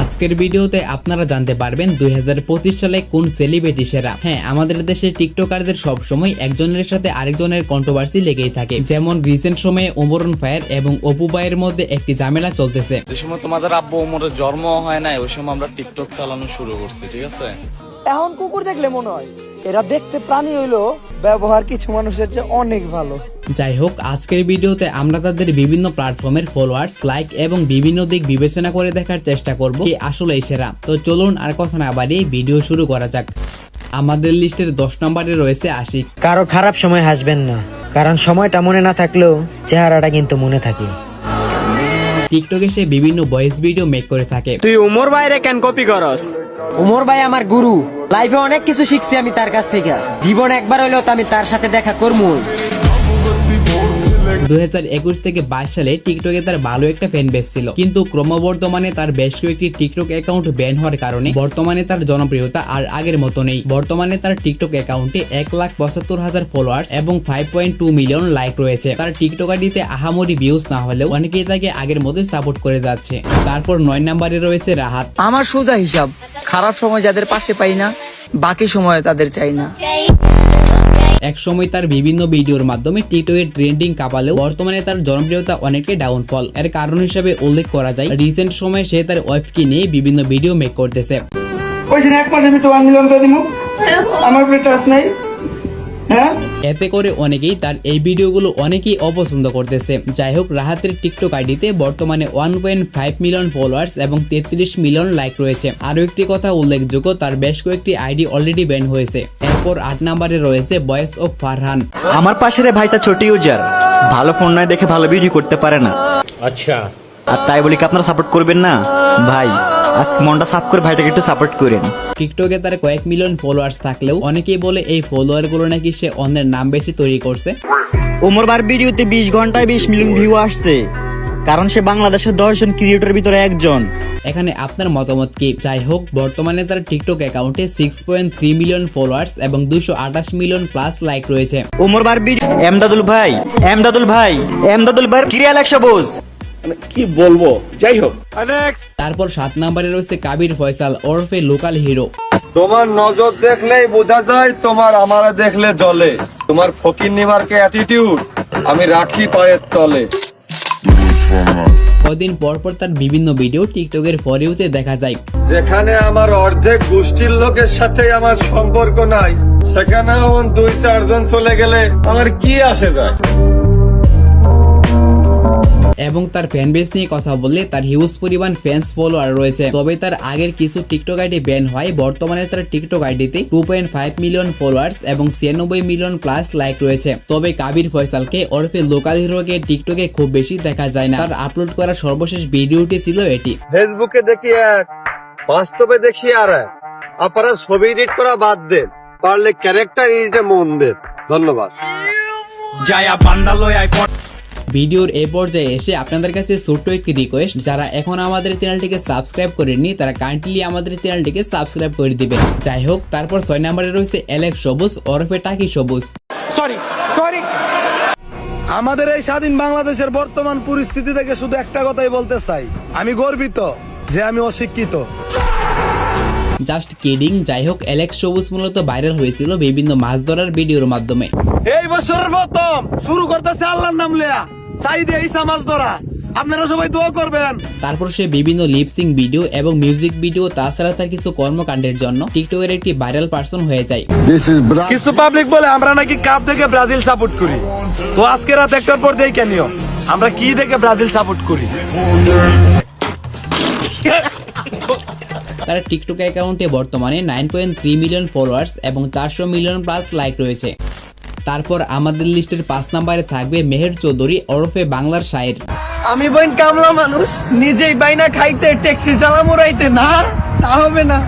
আজকের ভিডিওতে আপনারা জানতে পারবেন দুই হাজার পঁচিশ সালে কোন সেলিব্রিটি সেরা। হ্যাঁ আমাদের দেশে টিকটকারদের সবসময় একজনের সাথে আরেকজনের কন্ট্রোভার্সি লেগেই থাকে। যেমন রিসেন্ট সময়ে ওমরন ফায়ার এবং অপু ভাইয়ের মধ্যে একটি ঝামেলা চলতেছে। যে সময় তোমাদের আব্বু ওমরের জন্ম হয় নাই ওই সময় আমরা টিকটক চালানো শুরু করছি ঠিক আছে? এখন কুকুর দেখলে মনে হয় এরা দেখতে প্রাণী হইল ব্যবহার কিছু মানুষের চেয়ে অনেক ভালো। যাই হোক আজকের ভিডিওতে আমরা তাদের বিভিন্ন প্ল্যাটফর্মের ফলোয়ার্স লাইক এবং বিভিন্ন দিক বিবেচনা করে দেখার চেষ্টা করব কি আসলে সেরা। তো চলুন আর কথা না বাড়িয়ে ভিডিও শুরু করা যাক। আমাদের লিস্টের দশ নম্বরে রয়েছে আশিক। কারও খারাপ সময় হাসবেন না কারণ সময়টা মনে না থাকলেও চেহারাটা কিন্তু মনে থাকে। টিকটকে সে বিভিন্ন ভয়েস ভিডিও মেক করে থাকে। তুই উমর বাইরে কেন কপি করস? উমর ভাই আমার গুরু। লাইফে অনেক কিছু শিখছি আমি তার কাছ থেকে। জীবন একবার হইলেও তো আমি তার সাথে দেখা করব দু হাজার একুশ থেকে বাইশ সালে টিকটকে তার ভালো একটা ফ্যান বেস ছিল। কিন্তু ক্রমবর্ধমানে তার বেশ কয়েকটি টিকটক অ্যাকাউন্ট ব্যান হওয়ার কারণে বর্তমানে তার জনপ্রিয়তা আর আগের মতো নেই। বর্তমানে তার টিকটক অ্যাকাউন্টে এক লাখ পঁচাত্তর হাজার ফলোয়ার্স এবং five point two million like রয়েছে। তার টিকটক আইডিতে আহামরি ভিউজ না হলেও অনেকেই তাকে আগের মতোই সাপোর্ট করে যাচ্ছে। তারপর নয় নম্বরে রয়েছে রাহাত। আমার সোজা হিসাব খারাপ সময় যাদের পাশে পাই না বাকি সময় তাদের চাই না। এক সময় তার বিভিন্ন ভিডিওর মাধ্যমে টিকটকে ট্রেন্ডিং কাপালেও বর্তমানে তার জনপ্রিয়তা অনেকটাই ডাউনফল এর কারণ হিসেবে উল্লেখ করা যায় রিসেন্ট সময়ে সে তার ওয়াইফকে নিয়ে বিভিন্ন ভিডিও মেক করতেছে। এক আমি মিলিয়ন দিব আমার নাই। হ্যাঁ? এতে করে অনেকেই তার এই ভিডিওগুলো অনেকেই অপছন্দ করতেছে। যাই হোক রাহাতের টিকটক আইডিতে বর্তমানে one point five million followers এবং তেত্রিশ মিলিয়ন লাইক রয়েছে। আরও একটি কথা উল্লেখযোগ্য তার বেশ কয়েকটি আইডি অলরেডি ব্যান হয়েছে। এরপর আট নম্বরে রয়েছে বয়েস অফ ফারহান। আমার পাশের ভাইটা ছোট ইউজার ভালো ফোন নয় দেখে ভালো ভিডিও করতে পারে না। আচ্ছা। আর তাই বলি কি আপনারা সাপোর্ট করবেন না? ভাই আজকে মনটা সাফ করে ভাইটাকে একটু সাপোর্ট করেন। টিকটকে তার কয়েক মিলিয়ন ফলোয়ার্স থাকলেও অনেকেই বলে এই ফলোয়ারগুলো নাকি সে অন্যের নাম বেশি তৈরি করছে। ওমর বার ভিডিওতে বিশ ঘন্টায় বিশ মিলিয়ন ভিউ আসছে। কারণ সে বাংলাদেশের দশ জন ক্রিয়েটরের ভিতরে একজন। এখানে আপনার মতামত কি? যাই হোক বর্তমানে তার টিকটক অ্যাকাউন্টে six point three million followers এবং দুশো আঠাশ মিলিয়ন প্লাস লাইক রয়েছে। ওমর বার ভিডিও এমদাদুল ভাই এমদাদুল ভাই এমদাদুল ভাই ক্রিয়াল একশো বোঝ তারপর সাত নম্বরে রয়েছে কাবির ফয়সাল ওরফে লোকাল হিরো। তোমার নজর দেখলেই বোঝা যায় তোমার আমারে দেখলে জলে তোমার ফকির নিমারকে অ্যাটিটিউড আমি রাখি পায়ের তলে. কদিন পর পর তার বিভিন্ন ভিডিও টিকটকের ফরিউতে দেখা যায়। যেখানে আমার অর্ধেক গোষ্ঠীর লোকের সাথে আমার সম্পর্ক নাই সেখানে দুই চারজন চলে গেলে আমার কি আসে যায়? এবং তার ফ্যান বেস নিয়ে কথা বললে তার হিউজ পরিমাণ ফ্যান্স ফলোয়ার রয়েছে। তবে তার আগের কিছু টিকটক আইডি ব্যান হয় বর্তমানে তার টিকটক আইডিতে two point five million followers এবং ছিয়ানব্বই মিলিয়ন প্লাস লাইক রয়েছে। তবে কাবির ফয়সালকে ওরফে লোকাল হিরোকে টিকটকে খুব বেশি দেখা যায় না। তার আপলোড করা সর্বশেষ ভিডিওটি ছিল এটি। ফেসবুকে দেখি এক বাস্তবে দেখি আর এক। আপনারা ছবি এডিট করা বাদ দেন পারলে ক্যারেক্টার এডিটে মন দেন। ধন্যবাদ। ভিডিওর এই পর্যায়ে এসে আপনাদের কাছে ছোট্ট একটি রিকোয়েস্ট যারা এখন আমাদের চ্যানেলটিকে সাবস্ক্রাইব করেননি তারা কাইন্ডলি আমাদের চ্যানেলটিকে সাবস্ক্রাইব করে দিবেন। যাই হোক তারপর ছয় নম্বরে রয়েছে অ্যালেক্স সবুজ ওরফে টাকি সবুজ। সরি সরি আমাদের এই স্বাধীন বাংলাদেশের বর্তমান পরিস্থিতি থেকে শুধু একটা কথাই বলতে চাই। আমি গর্বিত যে আমি অশিক্ষিত। জাস্ট কিডিং যাই হোক অ্যালেক্স সবুজ মূলত ভাইরাল হয়েছিল বিভিন্ন মাছ ধরার ভিডিওর মাধ্যমে। এই বছরের প্রথম শুরু করতেছে আল্লাহর নাম লিয়া সাইদে এই সমাজ ধরা। আপনারা সবাই দোয়া করবেন। তারপর সে বিভিন্ন লিপসিং ভিডিও এবং মিউজিক ভিডিও তাছাড়া তার কিছু কর্মকাণ্ডের জন্য টিকটকের একটি ভাইরাল পার্সন হয়ে যায়. কিছু পাবলিক বলে আমরা নাকি কাপ দেখে ব্রাজিল সাপোর্ট করি। তো আজকে রাত একটার পর দেখে নিও আমরা কি দেখে ব্রাজিল সাপোর্ট করি? তার টিকটক অ্যাকাউন্টে বর্তমানে nine point three million followers এবং চারশো মিলিয়ন প্লাস লাইক রয়েছে। তারপর আমাদের লিস্টের পাঁচ নম্বরে থাকবে মেহের চৌধুরী ওরফে বাংলার শায়ের। আমি বোন কামলা মানুষ নিজেই বাইনা খাইতে ট্যাক্সি চালা মুরাইতে না? তা হবে না।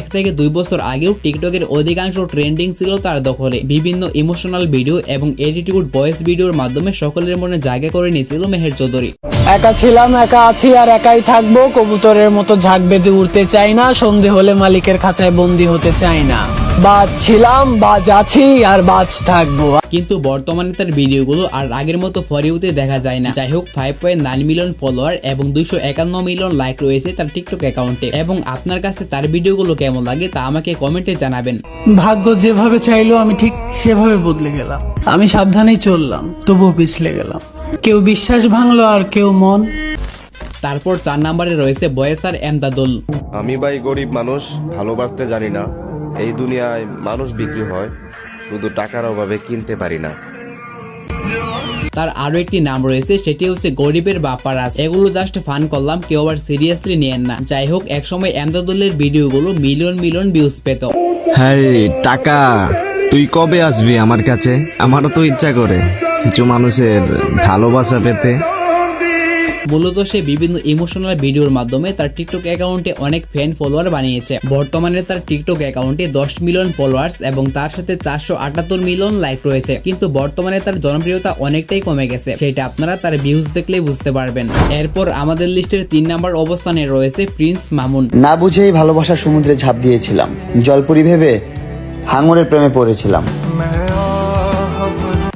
এক থেকে দুই বছর আগেও টিকটকের অধিকাংশ ট্রেন্ডিং ছিল তার দখলে। বিভিন্ন ইমোশনাল ভিডিও এবং এডিটিউড ভয়েস ভিডিওর মাধ্যমে সকলের মনে জায়গা করে নিয়েছিল মেহের চৌধুরী। একা ছিলাম একা আছি আর একাই থাকব কবুতরের মতো ঝাঁক বেঁধে উঠতে চাই না সন্ধে হলে মালিকের খাঁচায় বন্দি হতে চাই না। বাজ ছিলাম বাজ আছি আর বাজ থাকব। কিন্তু বর্তমানে তার ভিডিওগুলো আর আগের মতো ফরিউতে দেখা যায় না। যাই হোক five point nine million follower এবং দুইশো একান্ন মিলিয়ন লাইক রয়েছে তার টিকটক অ্যাকাউন্টে এবং আপনার কাছে তার ভিডিওগুলো কেমন লাগে তা আমাকে কমেন্টে জানাবেন। ভাগ্য যেভাবে চাইলো আমি ঠিক সেভাবে বদলে গেলাম। আমি সাবধানেই চললাম তবুও পিছলে গেলাম। কেউ বিশ্বাস ভাঙলো আর কেউ মন। তারপর চার নম্বরে রয়েছে বয়েসার এমদাদুল। আমি ভাই গরিব মানুষ ভালোবাসতে জানি না। এই দুনিয়ায় মানুষ বিক্রি হয় শুধু টাকার অভাবে কিনতে পারি না। তার আরও একটি নাম রয়েছে সেটি হচ্ছে গরিবের বাপারাস এগুলো জাস্ট ফান করলাম কেউ আবার সিরিয়াসলি নিয়েন না। যাই হোক একসময় এমদাদুলের ভিডিওগুলো মিলিয়ন মিলিয়ন ভিউজ পেত। হ্যাঁ টাকা তুই কবে আসবি আমার কাছে? আমারও তো ইচ্ছা করে। কিছু মানুষের ভালোবাসা পেতে। মূলত সে বিভিন্ন ইমোশনাল ভিডিওর মাধ্যমে তার টিকটক অ্যাকাউন্টে অনেক ফ্যান ফলোয়ার বানিয়েছে। বর্তমানে তার টিকটক অ্যাকাউন্টে দশ মিলিয়ন ফলোয়ার্স এবং তার সাথে চারশো আটাত্তর মিলিয়ন লাইক রয়েছে। কিন্তু বর্তমানে তার জনপ্রিয়তা অনেকটাই কমে গেছে। সেটা আপনারা তার ভিউজ দেখলেই বুঝতে পারবেন। এরপর আমাদের লিস্টের তিন নম্বর অবস্থানে রয়েছে প্রিন্স মামুন। না বুঝেই ভালোবাসার সমুদ্রে ঝাঁপ দিয়েছিলাম। জলপুরি ভেবে হাঙরের প্রেমে পড়েছিলাম।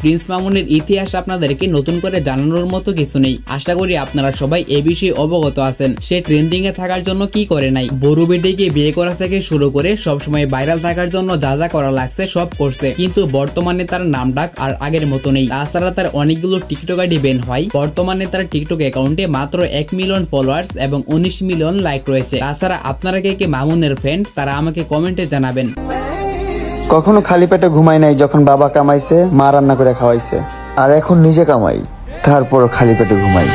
প্রিন্স মামুনের ইতিহাস আপনাদেরকে নতুন করে জানানোর মতো কিছু নেই। আশা করি আপনারা সবাই এ বিষয়ে অবগত আছেন। সে ট্রেন্ডিং এ থাকার জন্য কি করে নাই? বড় বেটিকে বিয়ে করা থেকে শুরু করে সবসময় ভাইরাল থাকার জন্য যা যা করা লাগছে সব করছে। কিন্তু বর্তমানে তার নাম ডাক আর আগের মতো নেই। তাছাড়া তার অনেকগুলো টিকটক আইডি বেন হয়। বর্তমানে তার টিকটক অ্যাকাউন্টে মাত্র এক মিলিয়ন ফলোয়ার্স এবং উনিশ মিলিয়ন লাইক রয়েছে। তাছাড়া আপনারা কে কে মামুনের ফ্রেন্ড তারা আমাকে কমেন্টে জানাবেন। কখনো খালি পেটে ঘুমাই নাই যখন বাবা কামাইছে মা রান্না করে খাওয়াইছে। আর এখন নিজে কামাই তারপর খালি পেটে ঘুমাই।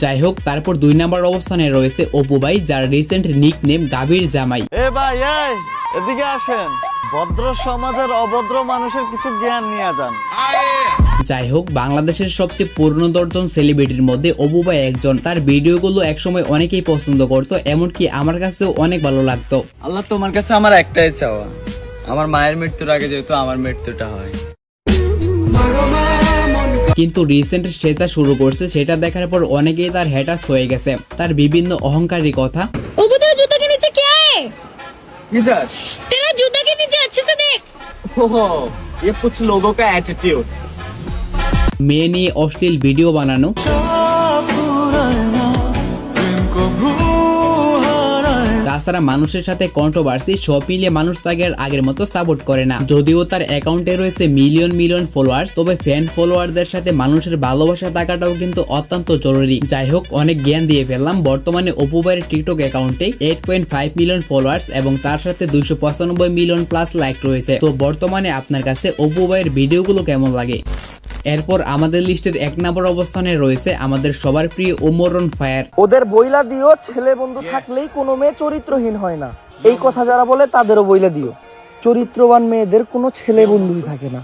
যাই হোক তারপর দুই নাম্বার অবস্থানে রয়েছে অপু ভাই যার রিসেন্ট নিক নেম গাভীর জামাই। এ ভাই এই এদিকে আসেন। ভদ্র সমাজের অভদ্র মানুষের কিছু জ্ঞান নিয়ে যান। যাই হোক বাংলাদেশের সবচেয়ে পূর্ণ দর্জন সেলিব্রিটির মধ্যে অবু ভাই একজন তার ভিডিওগুলো একসময় অনেকেই পছন্দ করতো এমনকি আমার কাছেও অনেক ভালো লাগতো আল্লাহ তোমার কাছে আমার একটাই চাওয়া আমার মায়ের মৃত্যুর আগে যেহেতু আমার মৃত্যুটা হয় কিন্তু রিসেন্ট সে যা শুরু করছে সেটা দেখার পর অনেকেই তার হ্যাটাস হয়ে গেছে তার বিভিন্ন অহংকারী কথা ओबू तेरा जूता के नीचे क्या है इधर तेरा जूता के नीचे अच्छे से देख ओहो ये कुछ लोगों का एटीट्यूड মেয়ে নিয়ে অশ্লীল ভিডিও বানানো। তাছাড়া মানুষের সাথে কন্ট্রোভার্সি সব মিলিয়ে মানুষ তাকে আগের মতো সাপোর্ট করে না। যদিও তার অ্যাকাউন্টে রয়েছে মিলিয়ন মিলিয়ন ফলোয়ার্স তবে ফ্যান ফলোয়ারদের সাথে মানুষের ভালোবাসা থাকাটাও কিন্তু অত্যন্ত জরুরি। যাই হোক, অনেক জ্ঞান দিয়ে ফেললাম। বর্তমানে অপু টিকটক অ্যাকাউন্টে eight point five million followers এবং তার সাথে দুইশো পঁচানব্বই মিলিয়ন প্লাস লাইক রয়েছে। তো বর্তমানে আপনার কাছে অপু ভাইয়ের ভিডিওগুলো কেমন লাগে? এরপর আমাদের লিস্টের এক নম্বর অবস্থানে রয়েছে আমাদের সবার প্রিয় ওমরন ফায়ার। ওদের বইলা দিও ছেলে বন্ধু থাকলেই কোনো মেয়ে চরিত্রহীন হয় না। এই কথা যারা বলে তাদেরও বইলা দিও। চরিত্রবান মেয়েদের কোনো ছেলে বন্ধুই থাকে না।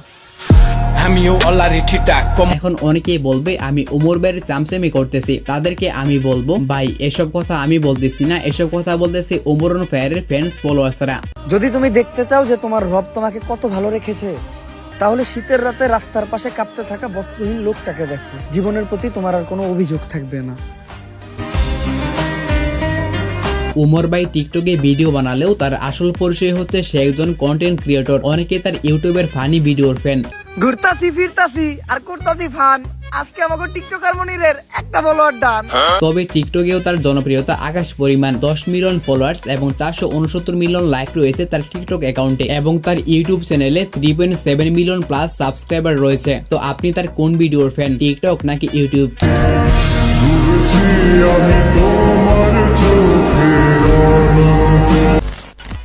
এখন অনেকেই বলবে আমি উমর ভাইয়ের চামচামি করতেছি। তাদেরকে আমি বলব ভাই এসব কথা আমি বলতেছি না। এসব কথা বলতেছি উমরন ফায়ারের ফ্যান্স ফলোয়ার্সরা যদি তুমি দেখতে চাও যে তোমার রব তোমাকে কত ভালো রেখেছে তাহলে শীতের রাতে রাস্তার পাশে কাঁপতে থাকা বস্ত্রহীন লোকটাকে দেখো। জীবনের প্রতি তোমার আর কোনো অভিযোগ থাকবে না। উমর ভাই টিকটকে ভিডিও বানালেও তার আসল পরিচয় হচ্ছে সে একজন কন্টেন্ট ক্রিয়েটর অনেকে তার ইউটিউবের ফানি ভিডিওর ফ্যান ঘুরতাছি ফিরতাছি আর করতাছি ফান আজকে আমাকে টিকটকার মনিরের একটা ফলোয়ার ডান তবে টিকটকেও তার জনপ্রিয়তা আকাশ পরিমাণ। দশ মিলিয়ন ফলোয়ার্স এবং চারশো উনসত্তর মিলিয়ন লাইক রয়েছে তার টিকটক অ্যাকাউন্টে এবং তার ইউটিউব চ্যানেলে three point seven million plus subscriber রয়েছে। তো আপনি তার কোন ভিডিওর ফ্যান টিকটক নাকি ইউটিউব?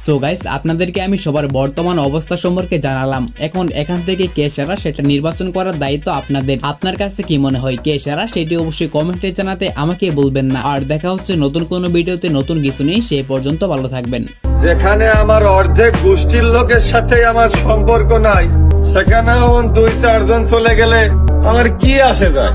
সো গাইস আপনাদেরকে আমি সবার বর্তমান অবস্থা সম্পর্কে জানালাম। এখন এখান থেকে কে সেরা সেটা নির্বাচন করার দায়িত্ব আপনাদের। আপনার কাছে কি মনে হয় কে সেরা সেটি অবশ্যই কমেন্টে জানাতে আমাকে বলবেন না। আর দেখা হচ্ছে নতুন কোনো ভিডিওতে নতুন কিছু নেই সেই পর্যন্ত ভালো থাকবেন। যেখানে আমার অর্ধেক গোষ্ঠীর লোকের সাথে আমার সম্পর্ক নাই সেখানে দুই চারজন চলে গেলে আমার কি আসে যায়?